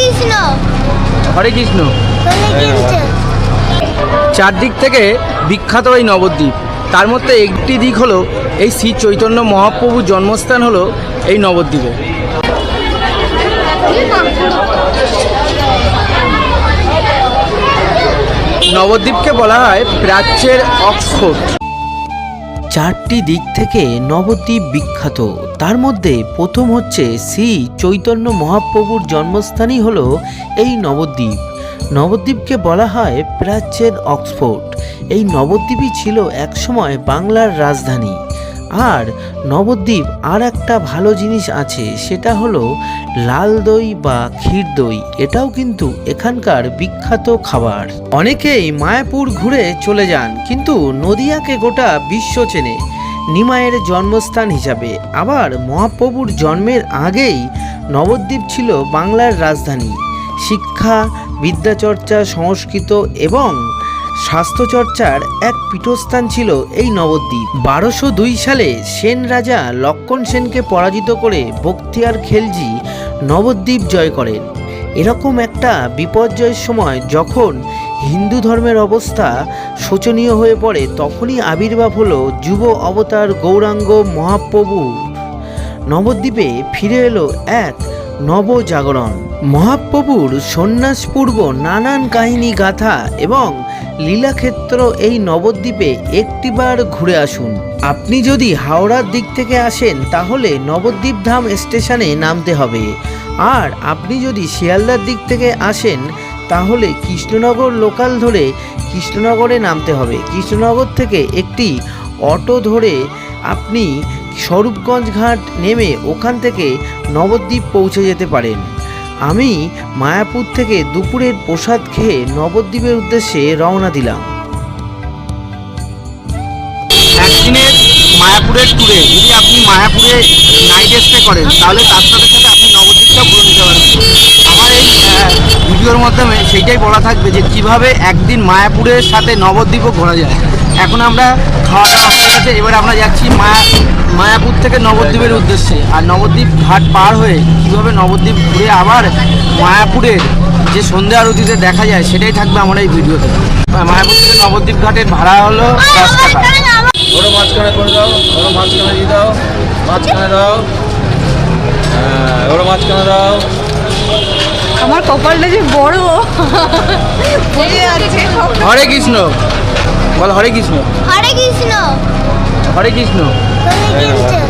কৃষ্ণ। হরে কৃষ্ণ। হরে কৃষ্ণ। চারদিক থেকে বিখ্যাত এই নবদ্বীপ। তার মধ্যে একটি দিক হলো এই শ্রী চৈতন্য মহাপ্রভুর জন্মস্থান হলো এই নবদ্বীপে। নবদ্বীপকে বলা হয় প্রাচ্যের অক্সফোর্ড। চারটি দিক থেকে নবদ্বীপ বিখ্যাত। তার মধ্যে প্রথম হচ্ছে শ্রী চৈতন্য মহাপ্রভুর জন্মস্থানই হলো এই নবদ্বীপ। নবদ্বীপকে বলা হয় প্রাচ্যের অক্সফোর্ড। এই নবদ্বীপই ছিল একসময় বাংলার রাজধানী। আর নবদ্বীপ আর একটা ভালো জিনিস আছে, সেটা হলো লাল দই বা ক্ষীর দই। এটাও কিন্তু এখানকার বিখ্যাত খাবার। অনেকেই মায়াপুর ঘুরে চলে যান, কিন্তু নদিয়াকে গোটা বিশ্ব চেনে। নিমায়ের জন্মস্থান হিসাবে। আবার মহাপ্রভুর জন্মের আগেই নবদ্বীপ ছিল বাংলার রাজধানী। শিক্ষা, বিদ্যাচর্চা, সংস্কৃত এবং স্বাস্থ্যচর্চার এক পীঠস্থান ছিল এই নবদ্বীপ। বারোশো দুই সালে সেন রাজা লক্ষণ সেনকে পরাজিত করে বখতিয়ার খেলজি নবদ্বীপ জয় করেন। এরকম একটা বিপর্যয়ের সময় যখন হিন্দু ধর্মের অবস্থা শোচনীয় হয়ে পড়ে, তখনই আবির্ভাব হলো যুব অবতার গৌরাঙ্গ মহাপ্রভু। নবদ্বীপে ফিরে এলো এক নবজাগরণ। মহাপ্রভুর সন্ন্যাসপূর্ব নানান কাহিনী, গাথা এবং লীলাক্ষেত্র এই নবদ্বীপে একটিবার ঘুরে আসুন। আপনি যদি হাওড়ার দিক থেকে আসেন, তাহলে নবদ্বীপ ধাম স্টেশনে নামতে হবে। আর আপনি যদি শিয়ালদার দিক থেকে আসেন তাহলে কৃষ্ণনগর লোকাল ধরে কৃষ্ণনগরে নামতে হবে। কৃষ্ণনগর থেকে একটি অটো ধরে আপনি স্বরূপগঞ্জ ঘাট নেমে ওখান থেকে নবদ্বীপ পৌঁছে যেতে পারেন। আমি মায়াপুর থেকে দুপুরের প্রসাদ খেয়ে নবদ্বীপের উদ্দেশ্যে রওনা দিলাম। একদিনের মায়াপুরের ট্যুরে যদি আপনি মায়াপুরে নাইট স্টে করেন, তাহলে তার সাথে সাথে নবদ্বীপটাও ঘুরে নিতে পারেন আমার এই আহ, ভিডিওর মাধ্যমে সেইটাই বলা থাকবে যে কীভাবে একদিন মায়াপুরের সাথে নবদ্বীপও ঘোরা যায়। এখন আমরা খাওয়া দাওয়া হয়ে গেছে এবার আমরা যাচ্ছি মায়া মায়াপুর থেকে নবদ্বীপের উদ্দেশ্যে। আর নবদ্বীপ ঘাট পার হয়ে কীভাবে নবদ্বীপ ঘুরে আবার মায়াপুরের যে সন্ধ্যা আরতিতে দেখা যায় সেটাই থাকবে আমার এই ভিডিওতে। মায়াপুর থেকে নবদ্বীপ ঘাটের ভাড়া হলো দশ টাকা। ওরো মাঝখানে করে দাও ওরো মাঝখানে দিয়ে দাও মাঝখানে দাও। হ্যাঁ ওরো মাঝখানে দাও। আমার কপালটা যে বড়। বোঝা যাচ্ছে হরে কৃষ্ণ। বল হরে কৃষ্ণ। হরে কৃষ্ণ। হরে কৃষ্ণ। হরে কৃষ্ণ।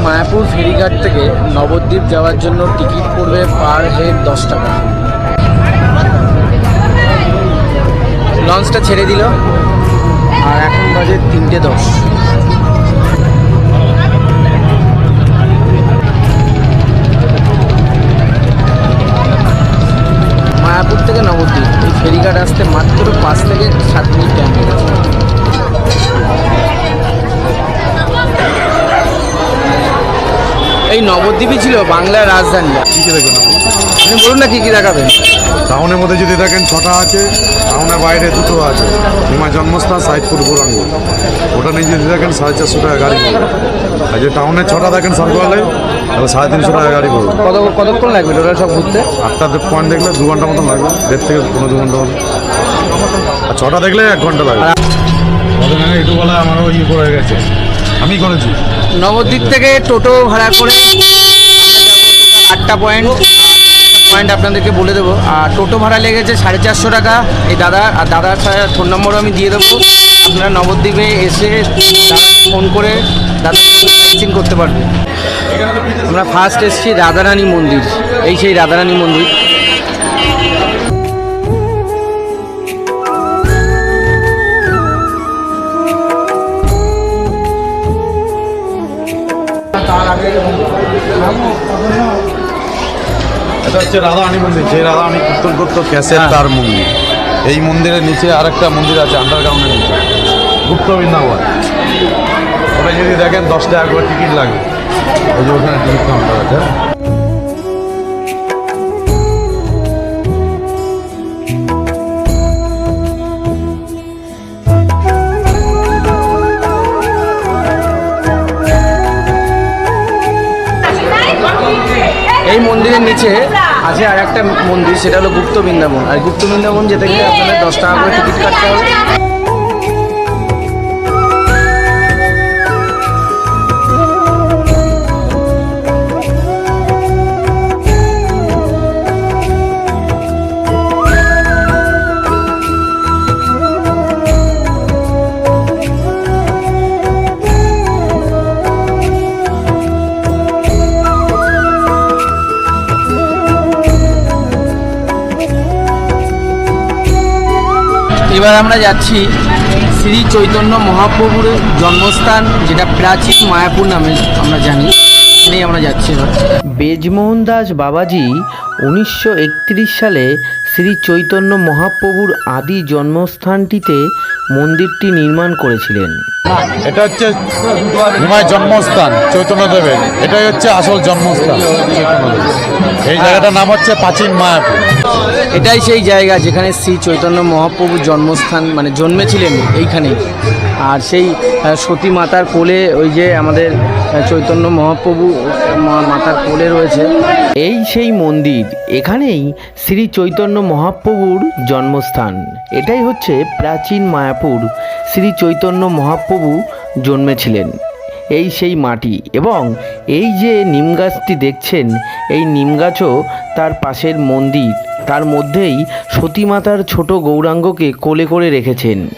মায়াপুর ফেরিঘাট থেকে নবদ্বীপ যাওয়ার জন্য টিকিট পড়বে পার হেড দশ টাকা। লঞ্চটা ছেড়ে দিল। আর এখন বাজে তিনটে দশ। মায়াপুর থেকে নবদ্বীপ এই ফেরিঘাট আসতে মাত্র পাঁচ থেকে নবদ্বীপই ছিল বাংলার রাজধানী। কী কী দেখবেন আপনি? বলুন না কি কি দেখাবেন? টাউনের মধ্যে যদি দেখেন ছটা আছে টাউনের বাইরে দুটো আছে। হিমা জন্মস্থান সাইদপুর গৌরাঙ্গ ওটা নিয়ে যদি দেখেন সাড়ে চারশো টাকা গাড়ি। পড়বে আর যদি টাউনের ছটা দেখেন সার্কুলারে তাহলে সাড়ে তিনশো টাকা গাড়ি পড়বে। কত কতক্ষণ লাগবে টোটাল সব ঘুরতে? আটটা পয়েন্ট দেখলে দু ঘণ্টা মতন লাগবে। দেড় থেকে পনেরো দু ঘণ্টা মতো আর ছটা দেখলে এক ঘণ্টা লাগবে। আগে একটু বলা আমারও ইয়ে করে গেছে। আমি করেছি। নবদ্বীপ থেকে টোটো ভাড়া করে আটটা পয়েন্ট পয়েন্ট আপনাদেরকে বলে দেবো। আর টোটো ভাড়া লেগেছে সাড়ে চারশো টাকা। এই দাদা, আর দাদার ফোন নম্বরও আমি দিয়ে দেবো। আপনারা নবদ্বীপে এসে ফোন করে দাদা করতে পারবেন। আমরা ফার্স্ট এসেছি রাধারানী মন্দির। এই সেই রাধারানী মন্দির। হচ্ছে রাধারানী মন্দির যে রাধারানী কীর্তন করতো ক্যাসেট হ্যাঁ। তার মন্দির। এই মন্দিরের নিচে আরেকটা মন্দির আছে আন্ডারগ্রাউন্ডের নিচে। গুপ্ত বৃন্দাবন। ওটা যদি দেখেন দশ টাকা করে টিকিট লাগে। ওই যে ওখানে টিকিট কাউন্টার আছে হ্যাঁ। এই মন্দিরের নিচে আছে আর একটা মন্দির, সেটা হলো গুপ্ত বৃন্দাবন। আর গুপ্ত বৃন্দাবন যেতে গেলে আপনাদের দশ টাকা করে টিকিট কাটতে হবে। এবার আমরা যাচ্ছি শ্রী চৈতন্য মহাপ্রভুর জন্মস্থান, যেটা প্রাচীন মায়াপুর নামে আমরা জানি। আমরা যাচ্ছি বেজমোহন দাস বাবাজি উনিশশো একত্রিশ সালে শ্রী চৈতন্য মহাপ্রভুর আদি জন্মস্থানটিতে মন্দিরটি নির্মাণ করেছিলেন। এটা হচ্ছে নিমাই জন্মস্থান চৈতন্যদেবের। এটাই হচ্ছে আসল জন্মস্থান এই জায়গাটার নাম হচ্ছে প্রাচীন মায়াপুর। এটাই সেই জায়গা যেখানে শ্রী চৈতন্য মহাপ্রভুর জন্মস্থান মানে জন্মেছিলেন এইখানেই। আর সেই সতী মাতার কোলে ওই যে আমাদের চৈতন্য মহাপ্রভু মা- মাতার কোলে রয়েছে। এই সেই মন্দির, এখানেই শ্রী চৈতন্য মহাপ্রভুর জন্মস্থান। এটাই হচ্ছে প্রাচীন মায়াপুর, শ্রী চৈতন্য মহাপ্রভু জন্মেছিলেন। এই সেই মাটি এবং এই যে নিম গাছটি দেখছেন, এই নিম গাছও তার পাশের মন্দির। তার মধ্যেই সতীমাতার ছোট গৌরাঙ্গকে কোলে করে রেখেছেন।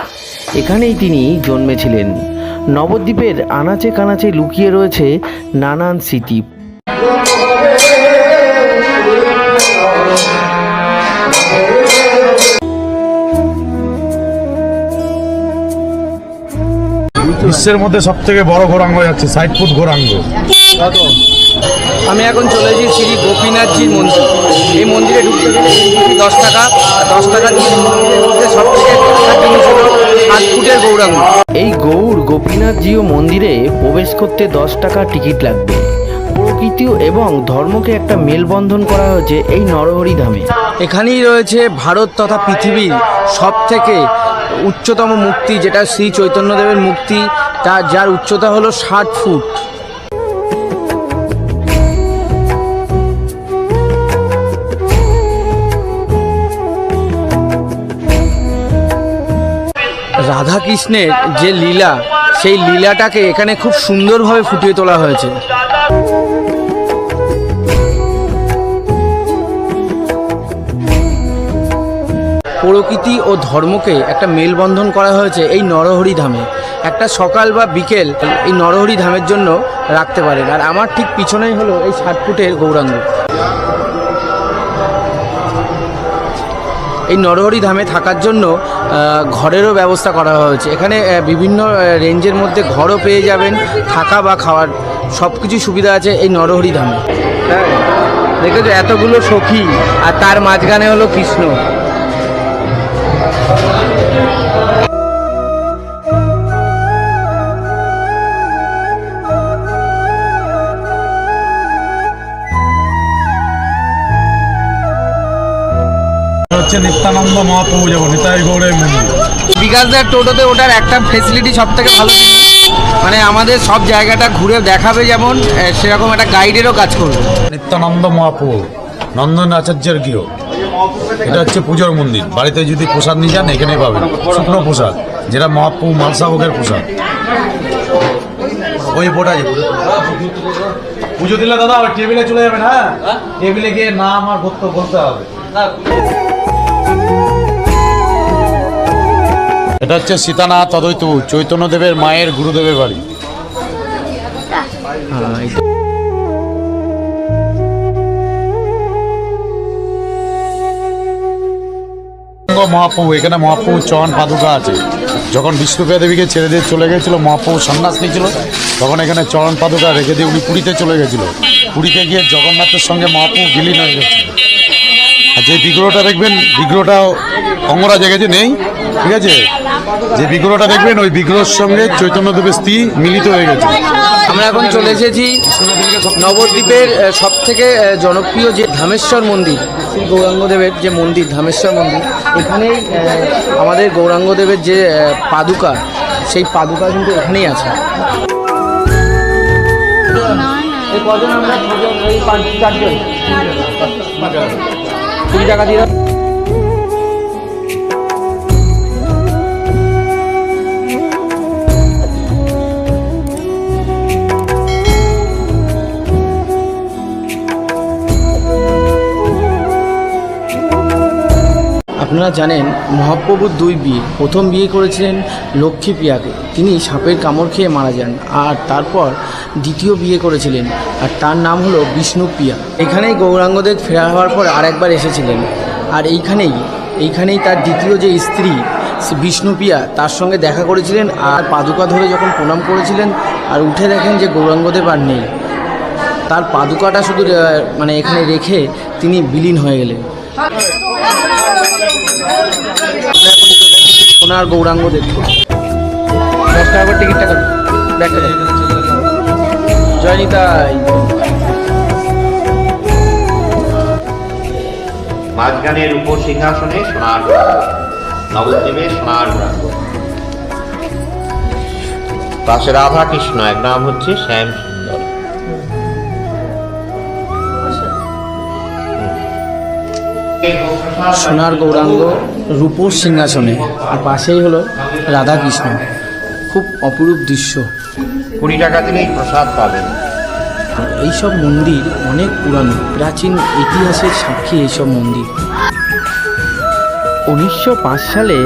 এখানেই তিনি জন্মেছিলেন। নবদ্বীপের আনাচে কানাচে লুকিয়ে রয়েছে নানান স্মৃতি। বিশ্বের মধ্যে সব থেকে বড় ঘোরাঙ্গ যাচ্ছে ষাট ফুট ঘোরাঙ্গ আমি এখন চলে এসেছি শ্রী গোপীনাথজির মন্দির। এই মন্দিরে ঢুকতে গেলে দশ টাকা দশ টাকা দিয়ে সব থেকে সাত ফুটের গৌরাঙ্গ। এই গৌর গোপীনাথজিও মন্দিরে প্রবেশ করতে দশ টাকা টিকিট লাগবে। প্রকৃতি এবং ধর্মকে একটা মেলবন্ধন করা হয়েছে এই নরহরি ধামে। এখানেই রয়েছে ভারত তথা পৃথিবীর সব থেকে উচ্চতম মুক্তি যেটা শ্রী চৈতন্যদেবের মুক্তি তা যার উচ্চতা হলো ষাট ফুট। রাধা কৃষ্ণের যে লীলা, সেই লীলাটাকে এখানে খুব সুন্দরভাবে ফুটিয়ে তোলা হয়েছে। প্রকৃতি ও ধর্মকে একটা মেলবন্ধন করা হয়েছে এই নরহরি ধামে। একটা সকাল বা বিকেল এই নরহরি ধামের জন্য রাখতে পারেন। আর আমার ঠিক পিছনেই হলো এই ষাট ফুটের গৌরাঙ্গ। এই নরহরি ধামে থাকার জন্য ঘরেরও ব্যবস্থা করা হয়েছে। এখানে বিভিন্ন রেঞ্জের মধ্যে ঘরও পেয়ে যাবেন, থাকা বা খাওয়ার সব কিছু সুবিধা আছে এই নরহরি ধামে। হ্যাঁ দেখেছ, এতগুলো সখী, আর তার মাঝখানে হলো কৃষ্ণ। হচ্ছে নিত্যানন্দ মহাপ্রভু যাব নিতাই গৌড়ের মন্দির। বিকাশদার টোটোতে ওটার একটা ফেসিলিটি সব থেকে ভালো মানে আমাদের সব জায়গাটা ঘুরে দেখাবে যেমন সেরকম একটা গাইডেরও কাজ করবে। নিত্যানন্দ মহাপ্রভু নন্দন আচার্যের গৃহ। এটা হচ্ছে পুজোর মন্দির। বাড়িতে যদি প্রসাদ নিয়ে যান এখানে পাবেন। শুকনো প্রসাদ যেটা মহাপ্রভু মালসাভোগের প্রসাদ। ওই বোটা পুজো দিলে দাদা টেবিলে চলে যাবেন হ্যাঁ? টেবিলে গিয়ে নাম আর বলতে হবে। এটা হচ্ছে সীতানাথ অদ্বৈত চৈতন্যদেবের মায়ের গুরুদেবের বাড়ি। মহাপ্রভু, এখানে মহাপ্রভু চরণ পাদুকা আছে। যখন বিষ্ণুপ্রিয়া দেবীকে ছেড়ে দিয়ে চলে গেছিল, মহাপ্রভু সন্ন্যাস নিয়েছিল, তখন এখানে চরণ পাদুকা রেখে দিয়ে উনি পুরীতে চলে গেছিল। পুরীতে গিয়ে জগন্নাথের সঙ্গে মহাপ্রভু বিলীন হয়ে গেছিল। আর যে বিগ্রহটা দেখবেন বিগ্রহটা অঙ্গরাজে গেছে নেই ঠিক আছে? যে বিগ্রহটা দেখবেন ওই বিগ্রহের সঙ্গে চৈতন্যদেবের স্ত্রী মিলিত হয়ে গেছে। আমরা এখন চলে এসেছি নবদ্বীপের সব থেকে জনপ্রিয় যে ধামেশ্বর মন্দির শ্রী গৌরাঙ্গদেবের যে মন্দির ধামেশ্বর মন্দির এখানেই আমাদের গৌরাঙ্গদেবের যে পাদুকা সেই পাদুকা কিন্তু এখানেই আছে। এই কজন আমরা কুড়ি টাকা দিয়ে। আপনারা জানেন মহাপ্রভুর দুই বিয়ে প্রথম বিয়ে করেছিলেন লক্ষ্মী প্রিয়াকে। তিনি সাপের কামড় খেয়ে মারা যান। আর তারপর দ্বিতীয় বিয়ে করেছিলেন আর তার নাম হলো বিষ্ণুপ্রিয়া এখানেই গৌরাঙ্গদেব ফেরা হওয়ার পর আরেকবার এসেছিলেন। আর এইখানেই এইখানেই তার দ্বিতীয় যে স্ত্রী বিষ্ণুপ্রিয়া তার সঙ্গে দেখা করেছিলেন আর পাদুকা ধরে যখন প্রণাম করেছিলেন, আর উঠে দেখেন যে গৌরাঙ্গদেব আর নেই। তার পাদুকাটা শুধু মানে এখানে রেখে তিনি বিলীন হয়ে গেলেন। সোনার গৌরাঙ্গ দশ টাকা টিকিটটা কাটুন ব্যাগটা নিতাই মাঝখানের উপর সিংহাসনে সোনার গৌরাঙ্গ। নবদ্বীপে সোনার। পাশে রাধা কৃষ্ণ এক নাম হচ্ছে শ্যাম সুন্দর সোনার গৌরাঙ্গ রূপোর সিংহাসনে আর পাশেই হলো রাধাকৃষ্ণ খুব অপরূপ দৃশ্য কুড়ি টাকা দিলেই প্রসাদ পাবেন। এইসব মন্দির অনেক পুরানো প্রাচীন ইতিহাসের সাক্ষী এইসব মন্দির। উনিশশো পাঁচ সালে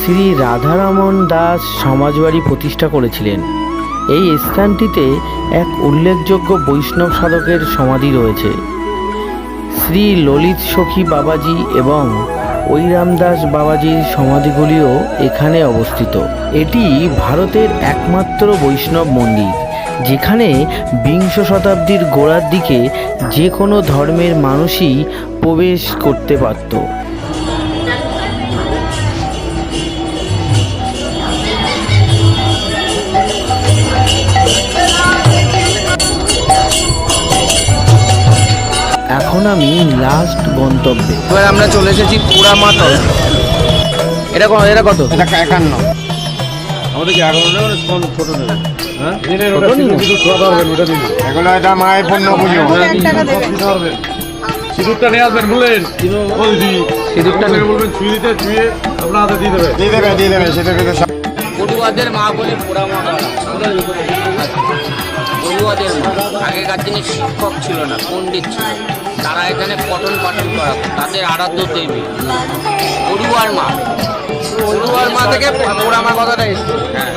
শ্রী রাধারমন দাস সমাজবাড়ি প্রতিষ্ঠা করেছিলেন। এই স্থানটিতে এক উল্লেখযোগ্য বৈষ্ণব সাধকের সমাধি রয়েছে। শ্রী ললিত সখী বাবাজি এবং ঐরামদাস বাবাজির সমাধিগুলিও এখানে অবস্থিত। এটি ভারতের একমাত্র বৈষ্ণব মন্দির, যেখানে বিংশ শতাব্দীর গোড়ার দিকে যে কোনো ধর্মের মানুষই প্রবেশ করতে পারত। এখন আমি লাস্ট গন্তব্যে। এবার আমরা চলে এসেছি পোড়ামাতল এটা কত? এটা কত? এটা একান্ন। আমাদের কি এগারো নেবে কম ছোট নেবে? হ্যাঁ? এগুলো এটা মায়ের পুজো। সিঁদুরটা নিয়ে আসবেন বললেন সিঁদুরটা বলবেন ছুঁয়ে দিতে ছুঁয়ে আপনার হাতে দিয়ে দেবে। দিয়ে দেবে দিয়ে দেবে সেটা মা বলে পোড়ামাতল পড়ুয়াদের আগেকার দিনে শিক্ষক ছিল না, পণ্ডিত ছিল। তারা এখানে পঠন পাঠন করা তাদের আরাধ্য দেবী। পড়ুয়ার মা। পড়ুয়ার মা থেকে পড়া মা কথাটা এসছে। হ্যাঁ।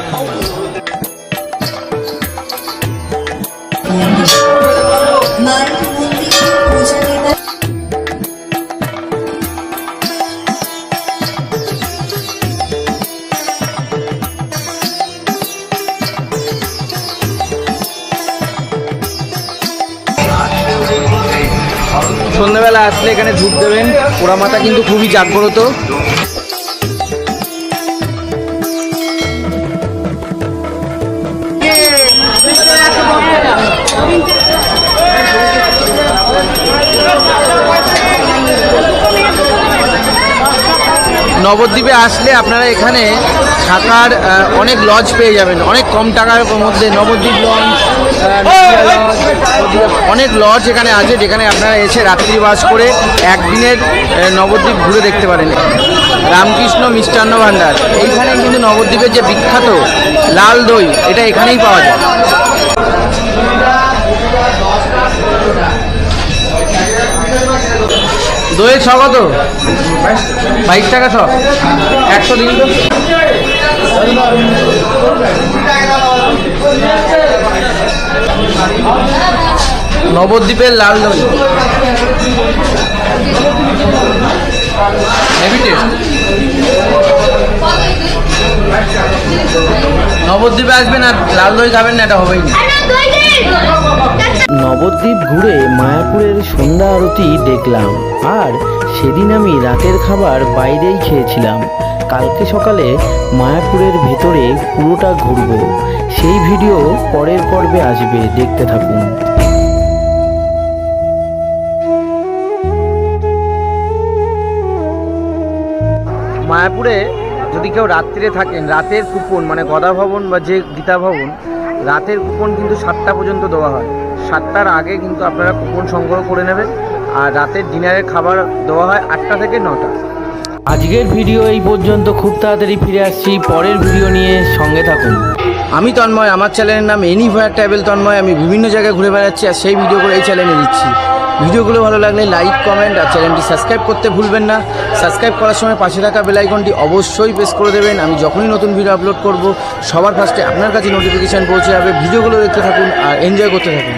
সন্ধ্যাবেলা আসলে এখানে ধূপ দেবেন। পোড়ামাতা কিন্তু খুবই জাগ্রত। নবদ্বীপে আসলে আপনারা এখানে থাকার অনেক লজ পেয়ে যাবেন। অনেক কম টাকার মধ্যে নবদ্বীপ লঞ্চ অনেক লজ এখানে আছে যেখানে আপনারা এসে রাত্রিবাস করে একদিনের নবদ্বীপ ঘুরে দেখতে পারেন। রামকৃষ্ণ মিষ্টান্ন ভাণ্ডার। এইখানে কিন্তু নবদ্বীপের যে বিখ্যাত লাল দই, এটা এখানেই পাওয়া যায়। দইয়ের ছ কত? বাইশ টাকা ছ। একশো দিন তো। নবদ্বীপের লাল দই। নবদ্বীপে আসবেন আর লাল দই খাবেন না, এটা হবেই না। নবদ্বীপ ঘুরে মায়াপুরের সন্ধ্যা আরতি দেখলাম। আর সেদিন আমি রাতের খাবার বাইরেই খেয়েছিলাম। কালকে সকালে মায়াপুরের ভেতরে পুরোটা ঘুরবো। সেই ভিডিও পরের পর্বে আসবে, দেখতে থাকুন। মায়াপুরে যদি কেউ রাত্রিরে থাকেন রাতের কুপন মানে গদা ভবন বা যে গীতা ভবন রাতের কুপন কিন্তু সাতটা পর্যন্ত দেওয়া হয়। সাতটার আগে কিন্তু আপনারা কুপন সংগ্রহ করে নেবেন আর রাতের ডিনারের খাবার দেওয়া হয় আটটা থেকে নটা। আজকের ভিডিও এই পর্যন্ত খুব তাড়াতাড়ি ফিরে আসছি। পরের ভিডিও নিয়ে সঙ্গে থাকুন। আমি তন্ময় আমার চ্যানেলের নাম এনি এনিভায়ার ট্রাভেল তন্ময়। আমি বিভিন্ন জায়গায় ঘুরে বেড়াচ্ছি আর সেই ভিডিওগুলো এই চ্যানেলে দিচ্ছি। ভিডিওগুলো ভালো লাগলে লাইক কমেন্ট আর চ্যানেলটি সাবস্ক্রাইব করতে ভুলবেন না। সাবস্ক্রাইব করার সময় পাশে থাকা বেলাইকনটি অবশ্যই প্রেস করে দেবেন। আমি যখনই নতুন ভিডিও আপলোড করব, সবার ফার্স্টে আপনার কাছে নোটিফিকেশান পৌঁছে যাবে। ভিডিওগুলো দেখতে থাকুন আর এনজয় করতে থাকুন।